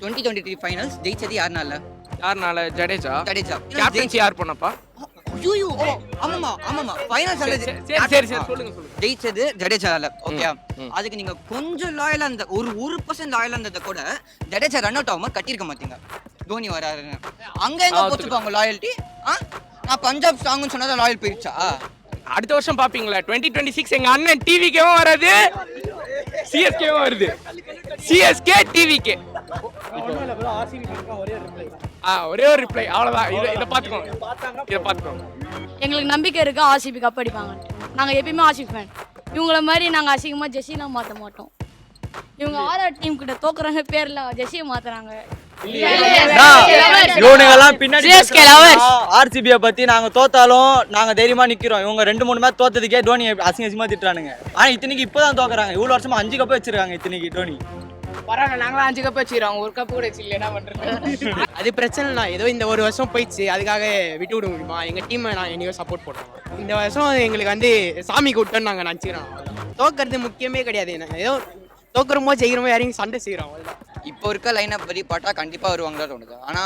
Twenty twenty three finals ஜெயிச்சது யாருனால? யாருனால? ஜடேஜா. ஜடேஜா. கேப்டன்சி யார் பண்ணப்பா? ஐயோ ஆமாமா ஆமாமா ஃபைனல்ஸ் சரி சரி, சரி சொல்லுங்க ஜெயிச்சது ஜடேஜால ஓகே. அதுக்கு நீங்க கொஞ்சம் லாயலா இருந்த ஒரு ஒரு பர்சன்ட் லாயலா இருந்ததை கூட ஜடேஜா ரன் அவுட் ஆகாம கட்டியிருக்க மாட்டீங்க. தோனி வராருன்னு அங்க எங்க ஆ, போச்சுப்பா உங்க லாயல்ட்டி நான் பஞ்சாப் ஸ்ட்ராங்னு சொன்னதா லாயல் போயிடுச்சா அடுத்த வருஷம் பாப்பீங்களா? டுவெண்ட்டி டுவெண்ட்டி சிக்ஸ் எங்க அண்ணன் டிவிக்கேவும் வராது. சிஎஸ்கேவும் வருது. சிஎஸ்கே டிவிகே ஆ ஒரே ஒரு ரிப்ளை அவ்வளவுதான். இதை இதை பார்த்துக்கோங்க. இதை பார்த்துக்கோங்க. எங்களுக்கு நம்பிக்கை இருக்கு ஆர்சிபி கப் அடிப்பாங்கன்ட்டு. நாங்கள் எப்பயுமே ஆர்சிபி ஃபேன் இவங்கள மாதிரி நாங்கள் அசிங்கமாக ஜெர்சிலாம் மாற்ற மாட்டோம். இவங்க ஆர்ஆர் டீம் கிட்ட தோக்குறாங்க பேரில் ஜெர்சியை மாற்றுறாங்க இவனுங்கெல்லாம் பின்னாடி. ஆர்சிபியை பத்தி நாங்க தோத்தாலும் நாங்க தைரியமா நிக்கிறோம். இவங்க ரெண்டு மூணு மேட்ச் தோத்ததுக்கே டோனி அசிங்க அசிங்கமா திட்டுறானுங்க. ஆனா இத்தனைக்கு இப்பதான் தோக்குறாங்க. இவ்வளவு வருஷமா அஞ்சு கப் வச்சிருக்காங்க இத்தனைக்கு டோனி பரவாயில்ல நாங்களும் அஞ்சு கப் வச்சுக்கிறோம். ஒரு கப் கூட வச்சு என்ன பண்றது? அது பிரச்சனை இல்லை. ஏதோ இந்த ஒரு வருஷம் போயிடுச்சு. அதுக்காக விட்டு விட முடியுமா? எங்க டீமை நான் என்னையோ சப்போர்ட் பண்ணுறோம் இந்த வருஷம் எங்களுக்கு வந்து சாமி கூட்டம்னு நாங்கள் நினச்சிக்கிறோம். தோக்கிறது முக்கியமே கிடையாது. நான் ஏதோ தோக்குறமோ ஜெயிக்கிறமோ யாரையும் சண்டை செய்கிறோம் அவ்வளோதான் இப்போ இருக்க லைன் படி பார்த்தா கண்டிப்பா வருவாங்களா தோணுது. ஆனா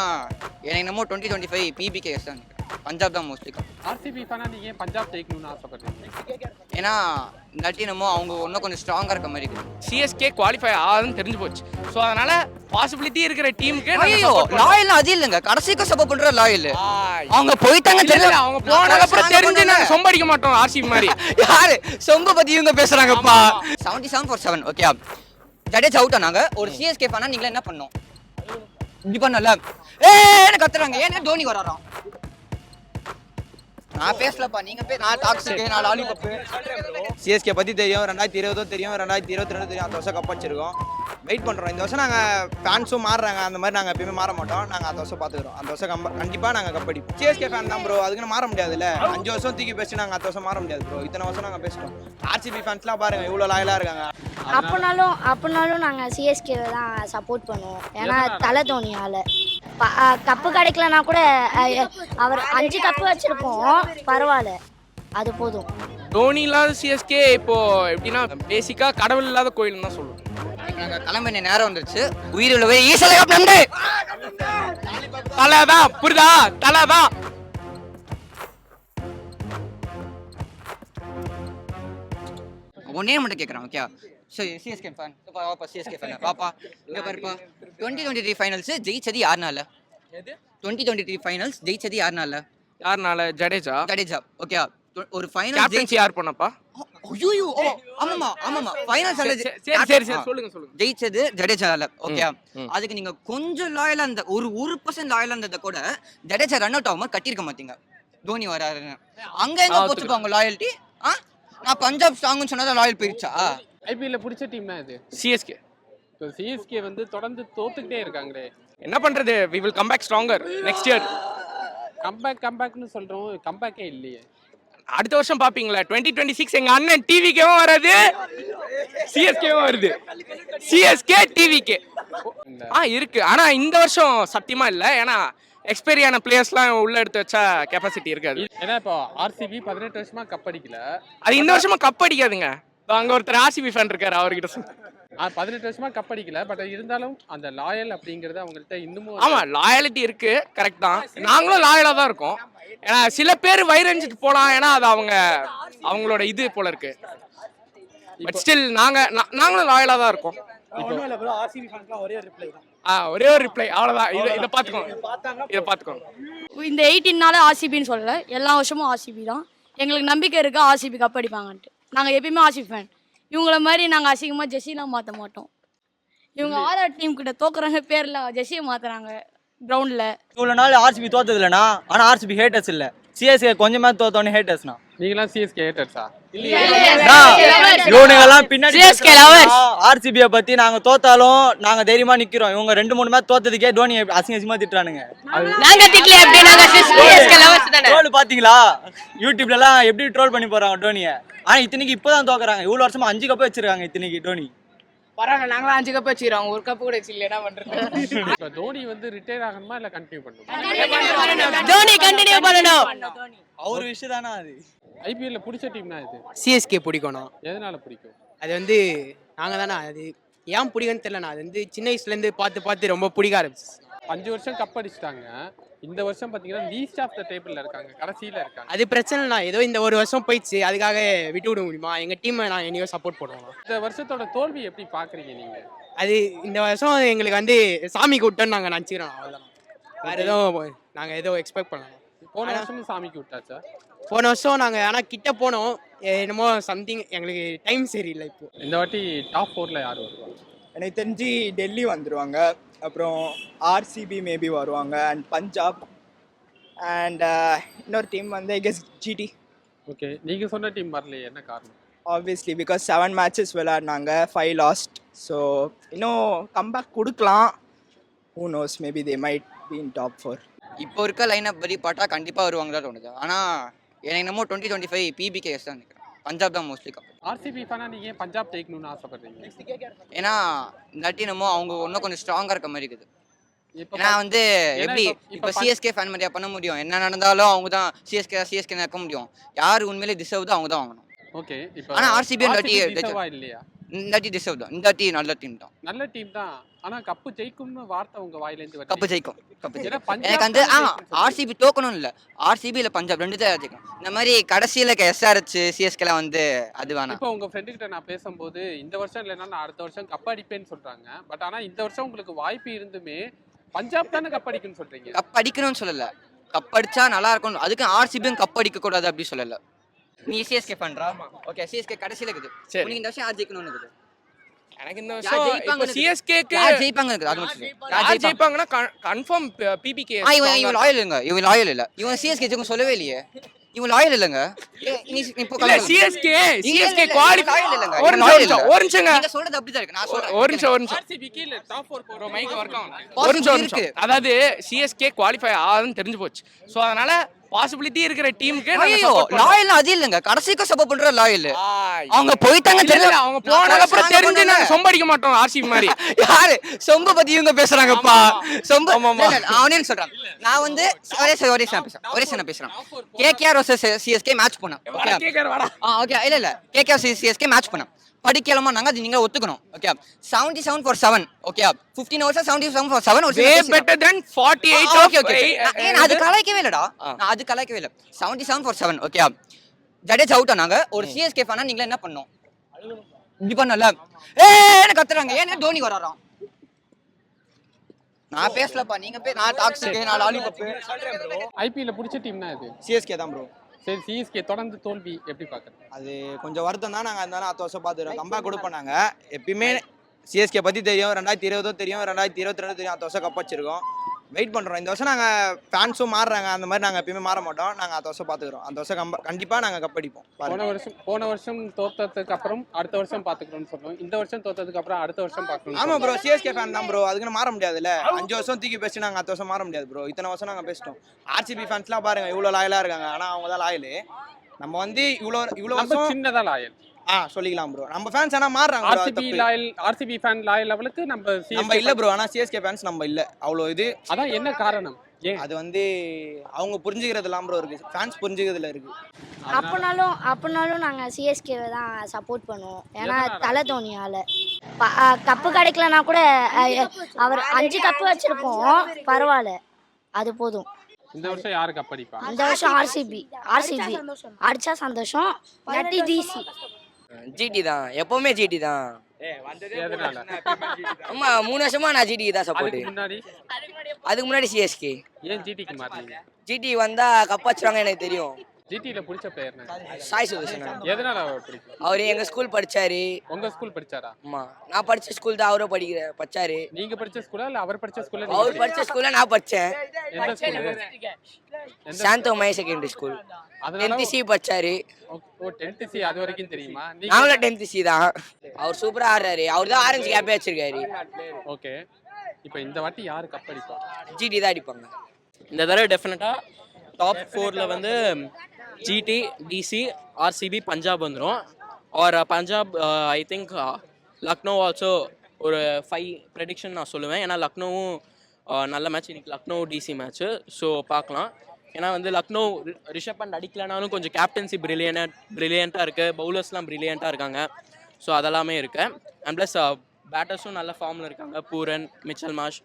எனக்கு என்னமோ டுவெண்ட்டி டுவெண்ட்டி ஃபைவ் பிபிகே தான். பஞ்சாப் தான் மோஸ்ட்லி ஆர்சிபி ஃபேனா நீங்க ஏன் பஞ்சாப் ஜெயிக்கணும்னு ஆசைப்படுறீங்க? ஏன்னா இல்லாட்டி என்னமோ அவங்க இன்னும் கொஞ்சம் ஸ்ட்ராங்கா இருக்க மாதிரி இருக்கு. சிஎஸ்கே குவாலிஃபை ஆகுதுன்னு தெரிஞ்சு போச்சு. ஸோ அதனால பாசிபிலிட்டி இருக்கிற டீமுக்கு ஐயோ லாயல் அது இல்லைங்க. கடைசிக்கு சப்போர்ட் பண்ற லாயல் அவங்க போயிட்டாங்க தெரியும் அவங்க போனதுக்கு அப்புறம் தெரிஞ்சு நாங்க சொம்படிக்க மாட்டோம் ஆர்சிபி மாதிரி. யாரு? சொம்ப பத்தி இவங்க பேசுறாங்கப்பா. Seventy seven for seven okay Jadeja out ஆனாங்க ஒரு சிஎஸ்கே ஃபேனா நீங்க என்ன பண்ணோம் இப்படி பண்ணல ஏன்னு கத்துறாங்க? ஏன்னா தோனி வராராம்? நான் பேசலப்பா நீங்க பே நான் டாக்ஸிக் நான் லாலிபப் சிஎஸ்கே பற்றி தெரியும் ரெண்டாயிரத்தி இருபதும் தெரியும் ரெண்டாயிரத்தி இருபத்தி ரெண்டு தெரியும். அந்த வருஷம் கப் அடிச்சிருக்கோம். வெயிட் பண்ணுறோம் இந்த வருஷம் நாங்கள் ஃபேன்ஸும் மாறுறாங்க. அந்த மாதிரி நாங்கள் எப்பயுமே மாற மாட்டோம். நாங்கள் அந்த வருஷம் பார்த்துக்குறோம். அந்த வருஷம் கம்ப கண்டிப்பாக நாங்கள் கப் அடிப்போம். சிஎஸ்கே ஃபேன் தான் ப்ரோ அதுக்குன்னு மாற முடியாதுல்ல. அஞ்சு வருஷம் தூக்கி பேசி நாங்கள் அடுத்த வருஷம் மாற முடியாது ப்ரோ இத்தனை வருஷம் நாங்கள் பேசுகிறோம் ஆர்சிபி ஃபேன்ஸ்லாம் பாருங்க இவ்வளோ லாயலாக இருக்காங்க. அப்போனாலும் அப்போனாலும் நாங்கள் சிஎஸ்கேவை தான் சப்போர்ட் பண்ணுவோம். ஏன்னா தலை தோனியால் கப்பு கிடைக்கலனா கூட அவர் அஞ்சு கப்பு வச்சுருப்போம் பரவாயில்ல. அது போதும். தோனி இல்லாத சிஎஸ்கே இப்போ எப்படின்னா பேசிக்கா கடவுள் இல்லாத கோயில் தான் சொல்லுவோம். நாங்க கிளம்ப வேண்டிய நேரம் வந்துருச்சு. உயிர் உள்ளவே ஈசலை நண்டு தலைதான் புரியுதா தலைதான் ஒன்னே மட்டும் கேட்குறேன் ஓகே சரி சிஎஸ்கே ஃபேன் வாப்பா சிஎஸ்கே ஃபேன் வாப்பா இங்கே பாருப்பா. டுவெண்ட்டி டுவெண்ட்டி த்ரீ ஃபைனல்ஸ் ஜெயிச்சது யாருனால? டுவெண்ட்டி டுவெண்ட்டி த்ரீ ஃபைனல்ஸ் ஜெயிச்சது யாருனால? யாருனால? ஜடேஜா? ஜடேஜா. ஓகே ஒரு ஃபைனல் கேப்டன்சி யார் பண்ணப்பா? ஐயோ ஓ ஆமாமா ஆமாமா ஃபைனல்ஸ் சரி சரி சரி சொல்லுங்க சொல்லுங்க. ஜெயிச்சது ஜடேஜால. ஓகே. அதுக்கு நீங்க கொஞ்சம் லாயலா இருந்த ஒரு ஒரு பர்சன்ட் லாயலா இருந்ததை கூட ஜடேஜா ரன் அவுட் ஆகாம கட்டியிருக்க மாட்டீங்க. தோனி வராருன்னு. அங்க எங்க போச்சுப்பா உங்க லாயல்ட்டி நான் பஞ்சாப் ஸ்ட்ராங்னு சொன்னதா லாயல் போயிடுச்சா ஐபிஎல்ல பிடிச்ச டீம் இது. சிஎஸ்கே இப்போ சிஎஸ்கே வந்து தொடர்ந்து தோத்துக்கிட்டே இருக்காங்களே. என்ன பண்றது? We will come back stronger next year comeback கம்பேக்னு சொல்றோம். கம்பேக்கே இல்லையே. அடுத்த வருஷம் பாப்பீங்களா? டுவெண்ட்டி டுவெண்ட்டி சிக்ஸ் எங்க அண்ணன் டிவிக்கேவும் வராது. சிஎஸ்கேவும் வருது. சிஎஸ்கே டிவிகே இல்ல. ஆ இருக்கு. ஆனா இந்த வருஷம் சத்தியமா இல்ல. ஏன்னா எக்ஸ்பைரியான பிளேயர்ஸ்லாம் உள்ள எடுத்து வச்சா கெப்பாசிட்டி இருக்காது. ஏன்னா இப்போ ஆர்சிபி பதினெட்டு வருஷமா கப் அடிக்கல. அது இந்த வருஷமா கப் அடிக்காதுங்க. அங்க ஒருத்தர் ஆர்சிபி ஃபேன் இருக்காரு அவர்கிட்ட பதினெட்டு வருஷமா கப் அடிக்கல. பட் இருந்தாலும் அந்த லாயல் அப்படிங்கறது அவங்கள்ட்ட இன்னமும் ஆமா லாயாலிட்டி இருக்கு. கரெக்ட் தான். நாங்களும் லாயலா தான் இருக்கோம். ஏன்னா சில பேர் வைரஞ்சிட்டு போலாம். ஏன்னா அது அவங்க அவங்களோட இது போல இருக்கு. பட் ஸ்டில் நாங்க நாங்களும் லாயலா தான் இருக்கோம். ஆ ஒரே ஒரு ரிப்ளை அவ்வளவுதான். இதை இதை பார்த்துக்கோங்க. இதை பார்த்துக்கோங்க. இந்த எயிட்டீன்னால ஆர்சிபின்னு சொல்லலை. எல்லா வருஷமும் ஆர்சிபி தான். எங்களுக்கு நம்பிக்கை இருக்கு ஆர்சிபி கப் அடிப்பாங்கன்ட்டு. நாங்கள் எப்பயுமே ஆர்சிபி ஃபேன் இவங்கள மாதிரி நாங்கள் அசிங்கமாக ஜெர்சிலாம் மாற்ற மாட்டோம். இவங்க ஆர்ஆர் டீம் கிட்ட தோக்குறாங்க பேரில் ஜெர்சியை மாற்றுறாங்க கிரவுண்டில் இவ்வளோ நாள் ஆர்சிபி தோத்தது இல்லைண்ணா ஆனால் ஆர்சிபி ஹேட்டர்ஸ் இல்லை. சிஎஸ்கே கொஞ்சமே தோத்தோன்னே ஹேட்டர்ஸ்ண்ணா நீங்களாம் சிஎஸ்கே ஹேட்டர்ஸா இவனுங்கெல்லாம் பின்னாடி. ஆர்சிபியை பத்தி நாங்க தோத்தாலும் நாங்க தைரியமா நிக்கிறோம். இவங்க ரெண்டு மூணு மேட்ச் தோத்ததுக்கே டோனி அசிங்க அசிங்கமா திட்டுறானுங்க. ட்ரோல் பாத்தீங்களா யூடியூப்ல எல்லாம் எப்படி? ட்ரோல் பண்ணி போறாங்க டோனிய ஆனா இத்தனைக்கு இப்பதான் தோக்குறாங்க. இவ்வளவு வருஷமா அஞ்சு கப் வச்சிருக்காங்க இத்தனைக்கு டோனி பரவாயில்ல நாங்களும் அஞ்சு கப் வச்சுக்கிறோம். ஒரு கப் கூட வச்சு என்ன பண்றது? இப்போ தோனி வந்து ரிட்டையர் ஆகணுமா இல்ல கண்டினியூ பண்ணணுமா? தோனி கண்டினியூ பண்ணணும். அவர் விஷயம் தானே. அது? ஐபிஎல்ல பிடிச்ச டீம் தான் இது சிஎஸ்கே பிடிக்கணும். எதனால பிடிக்கும்? அது வந்து நாங்கள் தானே அது ஏன் பிடிக்கும்னு தெரியல நான் அது வந்து சின்ன வயசுலேருந்து பார்த்து பார்த்து ரொம்ப பிடிக்க ஆரம்பிச்சு அஞ்சு வருஷம் கப் அடிச்சிட்டாங்க. இந்த வருஷம் பாத்தீங்கன்னா லீஸ்ட் ஆஃப் த டேபிள்ல இருக்காங்க. கடைசியில இருக்காங்க. அது பிரச்சனை இல்லை ஏதோ இந்த ஒரு வருஷம் போயிடுச்சு அதுக்காக விட்டு விட முடியுமா? எங்கள் டீமை நான் என்னையோ சப்போர்ட் பண்ணுவோம் இந்த வருஷத்தோட தோல்வி எப்படி பாக்குறீங்க நீங்க? அது இந்த வருஷம் எங்களுக்கு வந்து சாமி கூட்டம்னு நாங்கள் நினச்சிக்கிறோம் அவ்வளோதான் வேறு எதுவும் நாங்கள் எதுவும் எக்ஸ்பெக்ட் பண்ணலாம் போன வருஷமும் சாமிக்கு விட்டாச்சா போன வருஷம் நாங்கள் ஆனால் கிட்ட போனோம். என்னமோ சம்திங் எங்களுக்கு டைம் சரியில்லை இப்போ. இந்த வாட்டி டாப் ஃபோர்ல யார் வருவாங்க எனக்கு தெரிஞ்சு டெல்லி வந்துடுவாங்க அப்புறம் ஆர்சிபி மேபி வருவாங்க அண்ட் பஞ்சாப் அண்ட் இன்னொரு டீம் வந்து ஐ கெஸ் ஜிடி ஓகே நீங்க சொன்ன டீம் வரலையே என்ன காரணம்? ஆப்வியஸ்லி பிகாஸ் செவன் மேட்சஸ் விளையாடினாங்க ஃபைவ் லாஸ்ட் ஸோ இன்னும் கம்பேக் கொடுக்கலாம். Who knows maybe they might be in top four இப்போ இருக்க லைனப் படி பார்த்தா கண்டிப்பாக வருவாங்க தான் தோணுது. ஆனால் எனக்கு என்னமோ டுவெண்ட்டி டுவெண்ட்டி ஃபைவ் பிபிகேஎஸ் தான் நினைக்கிறேன். பஞ்சாப் தான் மோஸ்ட்லி கப் ஆர்சிபி ஃபேனா நீங்க ஏன் பஞ்சாப் ஜெயிக்கணும்னு ஆசைப்படுறீங்க? ஏன்னா வாட்டி என்னமோ அவங்க இன்னும் கொஞ்சம் ஸ்ட்ராங்காக இருக்க மாதிரி இருக்குது. ஏன்னா வந்து எப்படி இப்ப- சிஎஸ்கே ஃபேன் மாதிரியா பண்ண முடியும்? என்ன நடந்தாலும் அவங்க தான் சிஎஸ்கே சிஎஸ்கே இருக்க முடியும். யார் உண்மையிலே டிசர்வ் தான் அவங்க தான் வாங்கணும். ஓகே இப்போ ஆனா RCB இந்த வாட்டி டிசர்வா இல்லையா? இந்த வாட்டி டிசர்வ் தான். இந்த வாட்டி நல்ல டீம் தான். நல்ல டீம் தான். ஆனா கப்பு ஜெயிக்கும்னு வார்த்தை உங்க வாயில இருந்து கப்பு ஜெயிக்கும். கப்பு ஜெயிக்கும். எனக்கு வந்து ஆ ஆர்சிபி தோக்கணும் இல்லை. ஆர்சிபி இல்லை பஞ்சாப் ரெண்டு தான் ஜெயிக்கும். இந்த மாதிரி கடைசியில் எஸ்ஆர்ஹெச் சிஎஸ்கேலாம் வந்து அது வேணாம். இப்போ உங்க ஃப்ரெண்டு கிட்ட நான் பேசும்போது இந்த வருஷம் இல்லைன்னா நான் அடுத்த வருஷம் கப் அடிப்பேன்னு சொல்றாங்க. பட் ஆனா இந்த வருஷம் உங்களுக்கு வாய்ப்பு இருந்துமே பஞ்சாப் தானே கப் அடிக்கும்னு சொல்றீங்க? கப் அடிக்கணும்னு சொல்லல. கப் அடிச்சா நல்லா இருக்கும் அதுக்கு ஆர்சிபியும் கப் அடிக்க கூடாது அப்படி சொல்லல. நீ சிஎஸ்கே பண்றா? ஓகே சிஎஸ்கே கடைசியில இருக்குது. சரி. உனக்கு இந்த வருஷம் யார் ஜெயிக்கணும்னு இருக்குது? எனக்கு இந்த வருஷம் சிஎஸ்கேக்கு யார் ஜெயிப்பாங்க இருக்குது? அது மட்டும். யார் யார் ஜெயிப்பாங்க? ஜெயிப்பாங்கன்னா கன்ஃபார்ம் பிபிகே ஆ இவன் இவன் லாயல் இல்லைங்க. இவன் லாயல் இல்ல. இவன் சிஎஸ்கே ஜெயிக்கும் சொல்லவே இல்லையே. இவன் லாயல் இல்லைங்க. இல்ல சிஎஸ்கே சிஎஸ்கே இல்ல, குவாலிஃபை இல்லைங்க. ஒரு நிமிஷம் ஒரு நிமிஷம், நீங்க சொல்றது அப்படிதான் இருக்கு. நான் சொல்றேன். ஒரு நிமிஷம் ஒரு நிமிஷம். ஆர்சிபி கீழ டாப் 4 போறோம் மைக் ஒர்க் ஆகும். ஒரு நிமிஷம். அதாவது சிஎஸ்கே குவாலிஃபை ஆகுதுன்னு தெரிஞ்சு போச்சு. ஸோ அதனால பாசிபிலிட்டி இருக்கிற டீமுக்கு ஐயோ லாயல் அது இல்லைங்க. கடைசிக்கு சப்போர்ட் பண்ற லாயல் அவங்க போயிட்டாங்க தெரிஞ்சு அவங்க போனதுக்கு அப்புறம் தெரிஞ்சு நாங்க சொம்படிக்க மாட்டோம் ஆர்சிபி மாதிரி. யாரு? சொம்ப பத்தி இவங்க பேசுறாங்கப்பா. சொம்ப அவனே சொல்றான். நான் வந்து ஒரே சே- ஒரே சேன பேசுறேன். ஒரே சேன பேசுறேன். கேகேஆர் வர்சஸ் சிஎஸ்கே மேட்ச் பண்ணேன் ஓகே இல்ல இல்ல. கேகேஆர் சிஎஸ்கே மேட்ச் பண்ணேன் படிக்கலாமா நாங்க அது நீங்க ஒத்துக்கணும். Okay seventy seven for seven okay fifteen hours seventy seven for seven way better then forty eight okay okay நான் அது கலாய்க்கவே இல்லடா. நான் அது கலாய்க்கவே இல்ல. Seventy seven for seven okay Jadeja out ஆனாங்க ஒரு சிஎஸ்கே ஃபேனா நீங்க என்ன பண்ணோம் இப்படி பண்ணல ஏ என்ன கத்துறாங்க? ஏன் தோனி வராராம்? நான் பேசலப்பா நீங்க பே நான் டாக்ஸிக் நான் லாலிபப் ஐபிஎல்ல பிடிச்ச டீம்னா இது. சிஎஸ்கே தான் ப்ரோ சரி சிஎஸ்கே தொடர்ந்து தோல்வி எப்படி பாக்குறீங்க? அது கொஞ்சம் வருத்தம் தான். நாங்கள் இருந்தாலும் அடுத்த வருஷம் பார்த்துக்கிறோம் கம்பேக் கொடுப்போம் நாங்கள் எப்பயுமே சிஎஸ்கே பற்றி தெரியும். ரெண்டாயிரத்தி இருபதும் தெரியும். ரெண்டாயிரத்தி இருபத்தி ரெண்டு தெரியும். அடுத்த வருஷம் கப் வச்சிருக்கோம். வெயிட் பண்ணுறோம் இந்த வருஷம் நாங்கள் ஃபேன்ஸும் மாறுறாங்க. அந்த மாதிரி நாங்கள் எப்பயுமே மாற மாட்டோம். நாங்கள் அடுத்த வருஷம் பார்த்துக்கிறோம் அந்த வருஷம் கம்ப கண்டிப்பாக நாங்கள் கப் அடிப்போம். போன வருஷம் போன வருஷம் தோத்ததுக்கு அப்புறம் அடுத்த வருஷம் பாத்துக்கணும்னு சொன்னோம் இந்த வருஷம் தோத்ததுக்கு அப்புறம் அடுத்த வருஷம் பார்க்கணும் ஆமாம் ப்ரோ சிஎஸ்கே ஃபேன் தான் ப்ரோ அதுக்குன்னு மாற முடியாதுல்ல. அஞ்சு வருஷம் தூக்கி பேசி நாங்கள் அடுத்த வருஷம் மாற முடியாது ப்ரோ இத்தனை வருஷம் நாங்கள் பேசிட்டோம். ஆர்சிபி ஃபேன்ஸ்லாம் பாருங்க. இவ்வளோ லாயலாக இருக்காங்க. ஆனால் அவங்க தான் லாயலு நம்ம வந்து இவ்வளோ இவ்வளோ நம்ம வருஷம் சின்னதா லாயல் ஆ சொல்லிக்கலாம் ப்ரோ நம்ம ஃபேன்ஸ் ஆனால் மாறுறாங்க RCB. Loyal RCB fan loyal லெவலுக்கு நம்ம நம்ம இல்லை ப்ரோ ஆனால் சிஎஸ்கே ஃபேன்ஸ் நம்ம இல்லை. அவ்வளோ இது. அதான் என்ன காரணம்? ஏன்? அது வந்து அவங்க புரிஞ்சுக்கிறதுலாம் ப்ரோ இருக்கு. ஃபேன்ஸ் புரிஞ்சுக்கிறதுல இருக்கு. அப்படினாலும் அப்படினாலும் நாங்கள் சிஎஸ்கேவை தான் சப்போர்ட் பண்ணுவோம். ஏன்னா? தலை தோனியால் கப்பு கிடைக்கலனா கூட அவர் அஞ்சு கப்பு வச்சிருக்கோம். பரவாயில்ல. அது போதும். இந்த வருஷம் யாரு கப் அடிப்பா? இந்த வருஷம் ஆர்சிபி ஆர்சிபி அடிச்சா சந்தோஷம். நட்டி டிசி ஜிடி தான். எப்பவுமே ஜிடி தான். ஆமா மூணு வருஷமா நான் ஜிடிக்கு தான் சப்போர்ட் அதுக்கு முன்னாடி? அதுக்கு முன்னாடி சிஎஸ்கே ஏன் ஜிடிக்கு மாறீங்க ஜிடி வந்தா கப் வச்சிருவாங்க எனக்கு தெரியும். ஜிடில பிடிச்ச பிளேயர் சாய் சுதர்சன் எதனால அவர் பிடிக்கும்? அவரு எங்க ஸ்கூல் படிச்சாரு. உங்க ஸ்கூல் படிச்சாரா? ஆமா. நான் படிச்ச ஸ்கூல் தான் அவரும் படிக்கிற படிச்சாரு. நீங்க படிச்ச ஸ்கூலா இல்ல அவர் படிச்ச ஸ்கூல்ல அவர் படிச்ச ஸ்கூல்ல நான் படிச்சேன். எந்த school Santhome secondary school tenth C படிச்சாரு. ஓ 10th சி அது வரைக்கும் தெரியுமா? நீங்க நாங்களும் டென்த் சி தான். அவர் சூப்பரா ஆடுறாரு. அவர் தான் ஆரஞ்சு கேப்பே வச்சிருக்காரு. ஓகே இப்போ இந்த வாட்டி யாரு கப் அடிப்பா? ஜிடி தான் அடிப்பாங்க. இந்த தடவை டெஃபினட்டாக டாப் ஃபோரில் வந்து ஜிடி டிசி ஆர்சிபி பஞ்சாப் வந்துடும் or Punjab I think Lucknow also ஒரு ஃபைவ் ப்ரெடிக்ஷன் நான் சொல்லுவேன். ஏன்னா லக்னோவும் uh, நல்ல மேட்ச் இன்னைக்கு லக்னோ டிசி மேட்ச்சு ஸோ பார்க்கலாம். ஏன்னா வந்து லக்னோ ரி- ரிஷப் பண்ட் அடிக்கலனாலும் கொஞ்சம் கேப்டன்சி பிரில்லியனாக ப்ரில்லியண்ட்டாக இருக்குது பவுலர்ஸ்லாம் ப்ரில்லியண்ட்டாக இருக்காங்க. ஸோ அதெல்லாமே இருக்குது அண்ட் ப்ளஸ் பேட்டர்ஸும் நல்ல ஃபார்மில் இருக்காங்க. பூரன் மிச்சல் மாஷ்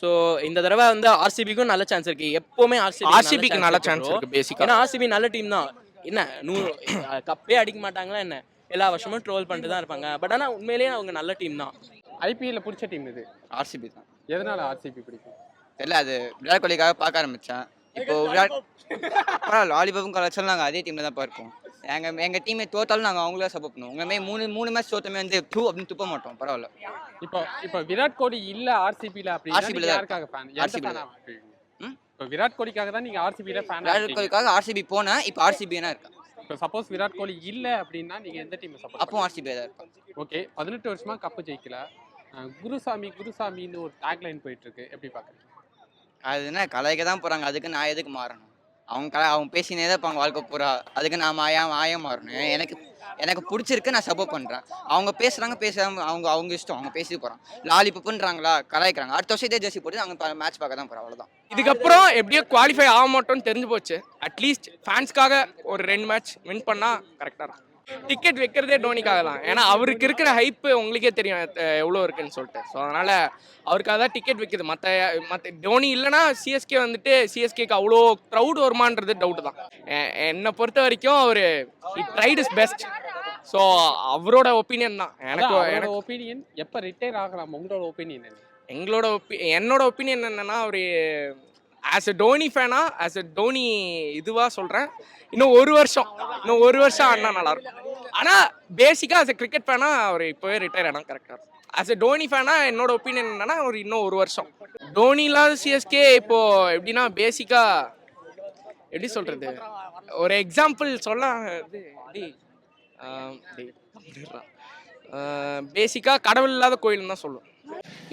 ஸோ இந்த தடவை வந்து ஆர்சிபிக்கும் நல்ல சான்ஸ் இருக்கு. எப்போவுமே ஆர்சிபி ஆர்சிபிக்கு நல்ல சான்ஸ் இருக்கு பேசிக்கா ஏன்னா ஆர்சிபி நல்ல டீம் தான். என்ன நூறு கப்பே அடிக்க மாட்டாங்களா என்ன? எல்லா வருஷமும் ட்ரோல் பண்ணிட்டு தான் இருப்பாங்க. பட் ஆனால் உண்மையிலேயே அவங்க நல்ல டீம் தான். ஐபிஎல்ல பிடிச்ச டீம் இது ஆர்சிபி தான். எதனால ஆர்சிபி பிடிக்கும்? தெரியல அது விராட் கோலிக்காக பார்க்க ஆரம்பிச்சேன். இப்போ விராட் பரவாயில்ல வாலிபாலும் கலாச்சாரம் நாங்கள் அதே டீமில் தான் பார்ப்போம். எங்கள் எங்கள் டீமே தோத்தாலும் நாங்கள் அவங்களே சப்போர்ட் பண்ணுவோம். உங்களுமே மூணு மூணு மேட்ச் தோத்தமே வந்து டூ அப்படின்னு துப்ப மாட்டோம். பரவாயில்ல. இப்போ இப்போ விராட் கோலி இல்ல ஆர்சிபில RCB அப்படின்னா ல நீங்க தான் யாருக்காக ஃபேன்? இப்போ விராட் கோலிக்காக தான் நீங்க ஆர்சிபில ஃபேன் விராட் கோலிக்காக ஆர்சிபி போனேன். இப்போ ஆர்சிபினா இருக்கேன். இப்போ சப்போஸ் விராட் கோலி இல்ல அப்படின்னா நீங்க எந்த டீம் சப்போர்ட் அப்பவும் ஆர்சிபி தான் இருப்பேன் ஓகே பதினெட்டு வருஷமா கப்பு ஜெயிக்கல. குருசாமி குருசாமின்னு ஒரு டேக்லைன் போயிட்டு இருக்கு. எப்படி பாக்குறீங்க அது என்ன கலாய்க்க தான் போகிறாங்க அதுக்கு நான் எதுக்கு மாறணும்? அவங்க கலை அவங்க பேசினே தான் அவங்க வாழ்க்கை பூரா. அதுக்கு நான் மாயா மாயம் மாறணும். எனக்கு எனக்கு பிடிச்சிருக்கு நான் சப்போர்ட் பண்ணுறேன் அவங்க பேசுகிறாங்க பேசாம அவங்க அவங்க இஷ்டம். அவங்க பேசி லாலி பப்புன்றாங்களா கலாய்க்கிறாங்க. அடுத்த வருஷம் இதே ஜெர்சி போட்டு அவங்க மேட்ச் பார்க்க தான் போகிறோம் அவ்வளோதான் இதுக்கப்புறம் எப்படியோ குவாலிஃபை ஆக மாட்டோம்னு தெரிஞ்சு போச்சு. அட்லீஸ்ட் ஃபேன்ஸ்க்காக ஒரு ரெண்டு மேட்ச் வின் பண்ணால் கரெக்டாக இருக்கும். டிக்கெட் வைக்கிறதே டோனிக்காக தான் ஏன்னா அவருக்கு இருக்கிற ஹைப்பு உங்களுக்கே தெரியும் எவ்வளோ இருக்குன்னு சொல்லிட்டு. ஸோ அதனால அவருக்காக தான் டிக்கெட் வைக்குது. மற்ற மற்ற டோனி இல்லைன்னா சிஎஸ்கே வந்துட்டு சிஎஸ்கேக்கு அவ்வளோ க்ரௌட் வருமான்றது டவுட் தான். என்னை பொறுத்த வரைக்கும் அவர் ட்ரைட் இஸ் பெஸ்ட் ஸோ அவரோட ஒப்பீனியன் தான். எனக்கு எனக்கு ஒப்பீனியன் எப்ப ரிட்டையர் ஆகலாம்? உங்களோட ஒப்பீனியன் எங்களோட ஒப்பி என்னோட ஒப்பீனியன் என்னன்னா ஒரு ஆஸ் எ டோனி ஃபேனா ஆஸ் எ டோனி இதுவாக சொல்கிறேன் இன்னும் ஒரு வருஷம் இன்னும் ஒரு வருஷம் ஆடினா நல்லாயிருக்கும் ஆனால் பேசிக்காக ஆஸ் எ கிரிக்கெட் ஃபேனா அவர் இப்போவே ரிட்டையர் ஆனால் கரெக்டாக இருக்கும். ஆஸ் எ டோனி ஃபேனா என்னோட ஒப்பீனியன் என்னன்னா ஒரு இன்னும் ஒரு வருஷம். டோனி இல்லாத சிஎஸ்கே இப்போ எப்படின்னா பேசிக்காக எப்படி சொல்கிறது ஒரு எக்ஸாம்பிள் சொல்ல இது பேசிக்காக கடவுள் இல்லாத கோயில்னு தான் சொல்லுவோம்.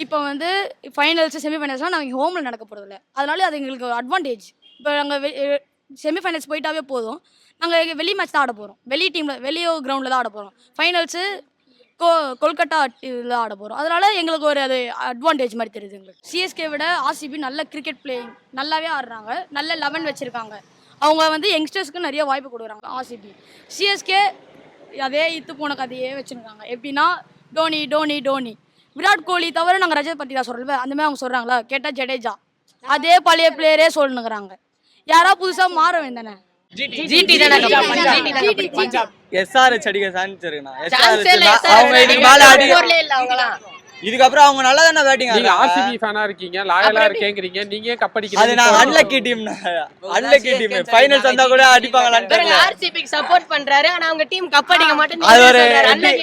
இப்போ வந்து ஃபைனல்ஸ் செமிஃபைனல்ஸ்லாம் நாங்கள் ஹோமில் நடக்க போகிறதில்ல அதனால அது எங்களுக்கு அட்வான்டேஜ் இப்போ நாங்கள் செமிஃபைனல்ஸ் போயிட்டாவே போதும். நாங்கள் வெளி மேட்ச் தான் ஆட போகிறோம் வெளி டீமில் வெளியே கிரவுண்டில் தான் ஆட போகிறோம் ஃபைனல்ஸு கோ கொல்கட்டா இதில் ஆட போகிறோம் அதனால எங்களுக்கு ஒரு அது அட்வான்டேஜ் மாதிரி தெரியுது எங்களுக்கு. சிஎஸ்கே விட ஆர்சிபி நல்ல கிரிக்கெட் பிளேயிங் நல்லாவே ஆடுறாங்க. நல்ல லெவன் வச்சுருக்காங்க. அவங்க வந்து யங்ஸ்டர்ஸ்க்கு நிறைய வாய்ப்பு கொடுக்குறாங்க ஆர்சிபி சிஎஸ்கே அதே இத்து போன கதையே வச்சுருக்காங்க. எப்படின்னா டோனி டோனி டோனி. விராட் கோலி தவிர நாங்கள் ரஜத் பத்தி தான் சொல்கிறோம் அந்த மாதிரி அவங்க சொல்கிறாங்களா கேட்டால் ஜடேஜா. அதே பழைய பிளேயரே சொல்லுங்கிறாங்க யாரா புதுசாக மாற வேண்டானே ஜிடி தானே எஸ்ஆர்ஹெச் அடிக்க சான்ஸ் இருக்குண்ணா. அவங்க இதுக்கு மேல அடி இதுக்கப்புறம் அவங்க நல்லா தானே பேட்டிங் நீங்க ஆர்சிபி ஃபேனா இருக்கீங்க லாயலா இருக்கேங்கிறீங்க நீங்க கப் அது நான் அடிக்கிறீங்க unlucky team unlucky team finals வந்தா கூட அடிப்பாங்களான்னு தெரியல. ஆர்சிபிக்கு சப்போர்ட் பண்றாரு ஆனா அவங்க டீம் கப் அடிக்க மாட்டேன்னு அது ஒரு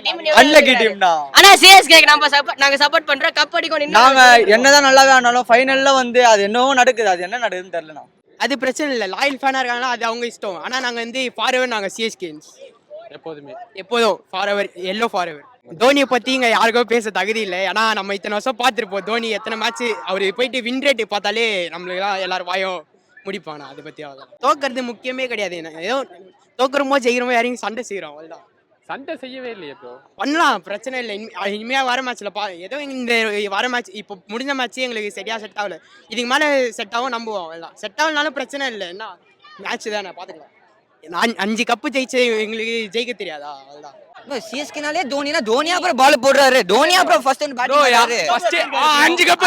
team னு அன்லக்கி. டீம் தான். ஆனா சிஎஸ்கே நம்ம சப்போர்ட் நாங்க சப்போர்ட் பண்றோம் கப் அடிக்கும் நின்னு நாங்க என்னதான் நல்லாவே ஆனாலும் ஃபைனல்ல வந்து அது என்னவோ நடக்குது அது என்ன நடக்குதுன்னு தெரியலண்ணா அது பிரச்சனை இல்லை. லாயல் ஃபேனாக இருக்காங்களா அது அவங்க இஷ்டம். ஆனால் நாங்கள் வந்து ஃபார் எவர் நாங்கள் சிஎஸ்கேன்ஸ் எப்போதுமே. எப்போதும் forever yellow forever தோனியை பற்றி இங்கே யாருக்கும் பேச தகுதி இல்லை. ஏன்னா நம்ம இத்தனை வருஷம் பார்த்துருப்போம். தோனி எத்தனை மேட்ச் அவர் போயிட்டு வின் ரேட் பார்த்தாலே நம்மளுக்குலாம் எல்லாரும் வாயும் முடிப்பாங்க அதை பற்றி அவ்வளோதான் தோக்கிறது முக்கியமே கிடையாது. என்ன ஏதோ தோக்குறமோ ஜெயிக்கிறமோ யாரையும் சண்டை செய்கிறோம் அவ்வளோதான் சண்டை செய்யவே இல்லையே ப்ரோ பண்ணலாம். பிரச்சனை இல்லை. இனிமே இனிமையாக வர மேட்ச்சில் பா ஏதோ இந்த வர மேட்ச் இப்போ முடிஞ்ச மேட்ச்சே எங்களுக்கு சரியாக செட் ஆகல. இதுக்கு மேலே செட் ஆகும் நம்புவோம். அவ்வளோதான் செட் ஆகலனாலும் பிரச்சனை இல்லை. என்ன? மேட்ச் தானே பார்த்துக்கலாம். அஞ்சு கப்பு ஜெயிச்சு எங்களுக்கு ஜெயிக்க தெரியாதா? அவ்வளோதான் சிஎஸ்கேனாலே தோனினா தோனியா அப்புறம் பால் போடுறாரு. தோனியா அப்புறம் ஃபர்ஸ்ட் யா- பேட்டிங்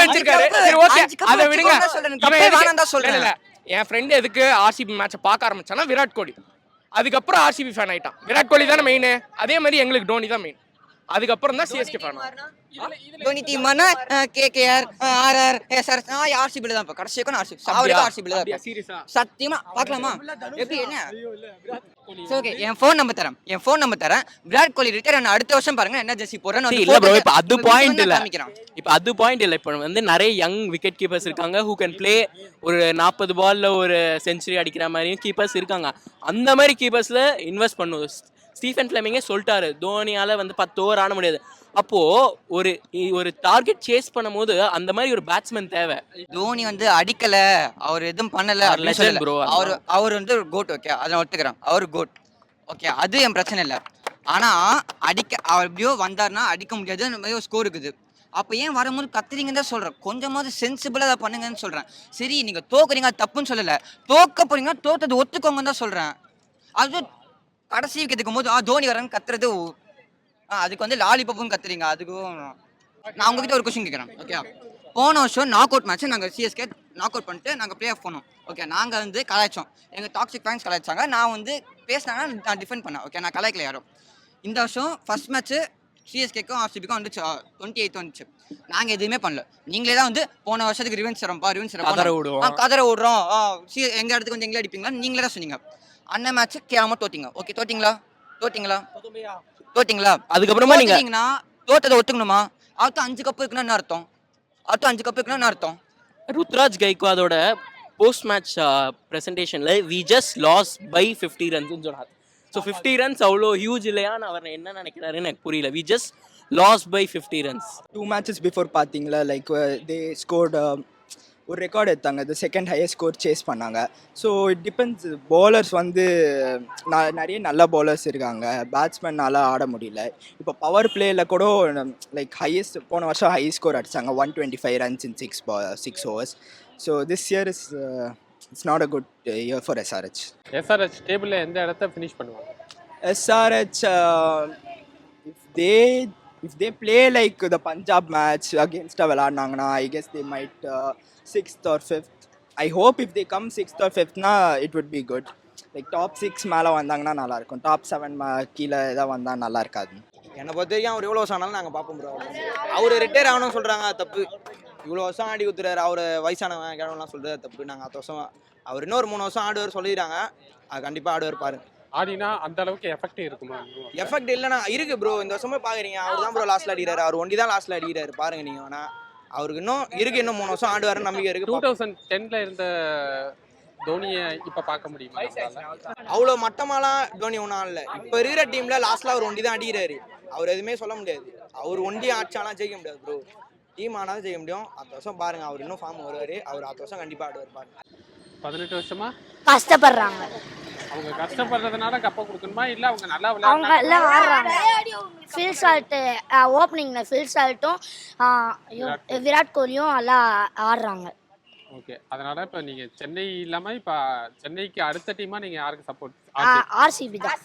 அஞ்சு கப் சரி ஓகே அதை விடுங்க. எதுக்கு- இல்ல, இல்ல. என் ஃப்ரெண்ட் எதுக்கு ஆர்சிபி மேட்சை பார்க்க ஆரம்பிச்சானா விராட் கோலி. அதுக்கப்புறம் ஆர்சிபி ஃபேன் ஆயிட்டான். விராட் கோலி தானே மெயின் அதே மாதிரி எங்களுக்கு டோனி தான் மெயின் அதுக்கப்புறம் தான் சிஎஸ்கே ஃபேன் தோனி டீம்னா கேகேஆர் ஆர்ஆர் எஸ்ஆர் ஆர்சிபில தான் கடைசி வரைக்கும் ஆர்சிபி சாவடிக்கும் ஆர்சிபில தான். சீரியஸா? சத்தியமா? பார்க்கலாமா? எப்படி என்ன? ஓகே. என் ஃபோன் நம்பர் தரேன். என் ஃபோன் நம்பர் தரேன். விராட் கோலி ரிட்டையர் ஆன அடுத்த வருஷம் பாருங்க என்ன ஜெர்சி போறேன்னு இல்ல ப்ரோ இப்போ அது பாயிண்ட் இல்ல. இப்போ அது பாயிண்ட் இல்ல. இப்போ வந்து நிறைய யங் விக்கெட் கீப்பர்ஸ் இருக்காங்க ஹூ கேன் ப்ளே ஒரு நாற்பது பால்ல ஒரு செஞ்சுரி அடிக்கிற மாதிரியும் கீப்பர்ஸ் இருக்காங்க. அந்த மாதிரி கீப்பர்ஸ்ல இன்வெஸ்ட் பண்ணும் ஸ்டீஃபன் ஃபிளமிங்கே சொல்லிட்டாரு. தோனியால வந்து பத்து ஓவர் ஆட முடியாது. அப்போ ஒரு ஒரு டார்கெட் சேஸ் பண்ணும்போது அந்த மாதிரி ஒரு பேட்ஸ்மேன் தேவை. தோனி வந்து அடிக்கல அவர் எதுவும் பண்ணல அவர் அவர் அவர் வந்து ஒரு கோட் ஓகே அதை நான் ஒத்துக்கிறேன். அவர் கோட் ஓகே அது என் பிரச்சனை இல்லை. ஆனா அடிக்க அவர் எப்படியோ வந்தாருன்னா அடிக்க முடியாது மாதிரி ஒரு ஸ்கோர் இருக்குது. அப்போ ஏன் வரும்போது கத்துறீங்கன்னு தான் சொல்றேன். கொஞ்சமாவது சென்சிபிளாக அதை பண்ணுங்கன்னு சொல்றேன். சரி நீங்க தோக்குறீங்க அது தப்புன்னு சொல்லல. தோக்க போறீங்கன்னா தோத்தது ஒத்துக்கோங்கன்னு தான் சொல்றேன். அது கடைசி விக்கெட்டுக்கும் போது ஆ தோனி வரேன்னு கத்துறது ஆ அதுக்கு வந்து லாலிபப்பும் கத்துறீங்க. அதுக்கும் நான் உங்ககிட்ட ஒரு கொஸ்டின் கேட்குறேன் ஓகே போன வருஷம் நாக் அவுட் மேட்ச் நாங்கள் சிஎஸ்கே நாக் அவுட் பண்ணிட்டு நாங்கள் ப்ளே ஆஃப் பண்ணோம் ஓகே நாங்கள் வந்து கலாய்ச்சோம். எங்கள் டாக்ஸிக் ஃபேன்ஸ் கலாய்ச்சாங்க. நான் வந்து பேசினாங்க நான் டிஃபெண்ட் பண்ணேன். ஓகே நான் கலாய்க்கல யாரும். இந்த வருஷம் ஃபர்ஸ்ட் மேட்ச்சு சிஎஸ்கேக்கும் ஆர்சிபிக்கும் வந்துச்சு. டுவெண்ட்டி எயிட் வந்துச்சு. நாங்கள் எதுவுமே பண்ணல. நீங்களே தான் வந்து போன வருஷத்துக்கு ரிவென்ஸ் தரோம்ப்பா ரிவென்ஸ் கதற விடுவோம். கதற விடுறோம். சி எங்கள் இடத்துக்கு வந்து எங்களே அடிப்பீங்களா நீங்களே தான் சொன்னீங்க. அண்ணன் மேட்ச் கேம தோட்டிங்க ஓகே தோட்டிங்களா தோட்டிங்களா? தோட்டிங்களா? அதுக்கப்புறமா நீங்க தோத்துட்டீங்கன்னா தோத்ததை ஒத்துக்கணுமா? அடுத்து அஞ்சு கப்பு இருக்குன்னா என்ன அர்த்தம்? அடுத்து அஞ்சு கப்பு இருக்குன்னா என்ன அர்த்தம்? ருத்ராஜ் கைக்வாதோட post match ப்ரெசன்டேஷனில் we just lost by fifty ரன்ஸ்னு சொன்னார். ஸோ ஃபிஃப்டி ரன்ஸ் அவ்வளோ ஹியூஜ் இல்லையான்னு அவர் என்ன நினைக்கிறாருன்னு எனக்கு புரியல. We just lost by fifty runs two matches before பார்த்தீங்களா? லைக் தே ஸ்கோர்ட் ஒரு ரெக்கார்ட் எடுத்தாங்க. The second highest score chase பண்ணாங்க. ஸோ இட் டிபெண்ட்ஸ் bowlers வந்து நிறைய நல்ல bowlers இருக்காங்க. பேட்ஸ்மேனால் ஆட முடியல. இப்போ பவர் பிளேயில் கூட லைக் ஹையஸ்ட் போன வருஷம் ஹை ஸ்கோர் அடிச்சாங்க. One twenty five runs in six six overs so this year is it's not a good year for SRH SRH டேபிளில் எந்த இடத்த ஃபினிஷ் பண்ணுவாங்க? SRH, uh, if they play like the Punjab match அகேன்ஸ்டாக விளாட்னாங்கன்னா I guess they might sixth or fifth I hope if they come sixth or ஃபிஃப்த்னா it would be good like top six மேலே வந்தாங்கன்னா நல்லாயிருக்கும் top seven கீழே எதாவது வந்தால் நல்லா இருக்காது என்னை பொறுத்த வரைக்கும் அவர் எவ்வளோ வருஷம் ஆனாலும் நாங்கள் பார்ப்போம் ப்ரோ அவர் ரிட்டையர் ஆகணும்னு சொல்கிறாங்க தப்பு. இவ்வளோ வருஷம் ஆடி குத்துறாரு அவர் வயசானவன் கிழவெல்லாம் சொல்கிறது தப்பு. நாங்கள் அத்த வருஷம் அவர் இன்னொரு மூணு வருஷம் ஆடுவார் சொல்லிடுறாங்க. அது கண்டிப்பாக ஆடுவார் பாருங்கள் ஆடினா அந்த அளவுக்கு எஃபெக்ட் இருக்குமா? எஃபெக்ட் இல்லைனா இருக்கு ப்ரோ இந்த வருஷமே பார்க்குறீங்க அவர் தான் ப்ரோ லாஸ்ட்டில் அடிக்கிறாரு அவர் ஒண்டி தான் லாஸ்ட்டில் அடிக்கிறாரு பாருங்க நீங்கள் வேணா. அவருக்கு இன்னும் இருக்கு இன்னும் மூணு வருஷம் ஆடுவாருன்னு நம்பிக்கை டூ இருக்கு தௌசண்ட் டென்ல இருந்த தோனியை இப்போ பார்க்க முடியுமா? அவ்வளோ மட்டமாலாம் தோனி ஒன்றும் இல்லை இப்போ இருக்கிற டீம்ல லாஸ்ட்ல அவர் ஒண்டி தான் அடிக்கிறாரு அவர் எதுவுமே சொல்ல முடியாது. அவர் ஒண்டி ஆட்சாலாம் ஜெயிக்க முடியாது ப்ரோ டீம் ஆனாலும் ஜெயிக்க முடியும். அடுத்த வருஷம் பாருங்க அவர் இன்னும் ஃபார்ம் வருவார். அவர் அடுத்த வருஷம் கண்டிப்பாக ஆடுவார் பாருங்க. பதினெட்டு வருஷமா? கஷ்டப்படுறாங்க. அவங்க கஷ்டப்படுறதுனால கப்பை கொடுக்கணுமா? இல்ல அவங்க நல்லா அவங்க விளையாடுறாங்க எல்லாம் ஆடுறாங்க ஃபில் சால்ட்டு ஓப்பனிங்கில் ஃபில் சால்ட்டும் விராட் கோலியும் எல்லாம் ஆடுறாங்க. ஓகே அதனால இப்ப நீங்க சென்னை இல்லாம இப்ப சென்னைக்கு அடுத்த டீமா நீங்க யாருக்கு சப்போர்ட் ஆர்சிபி தான்.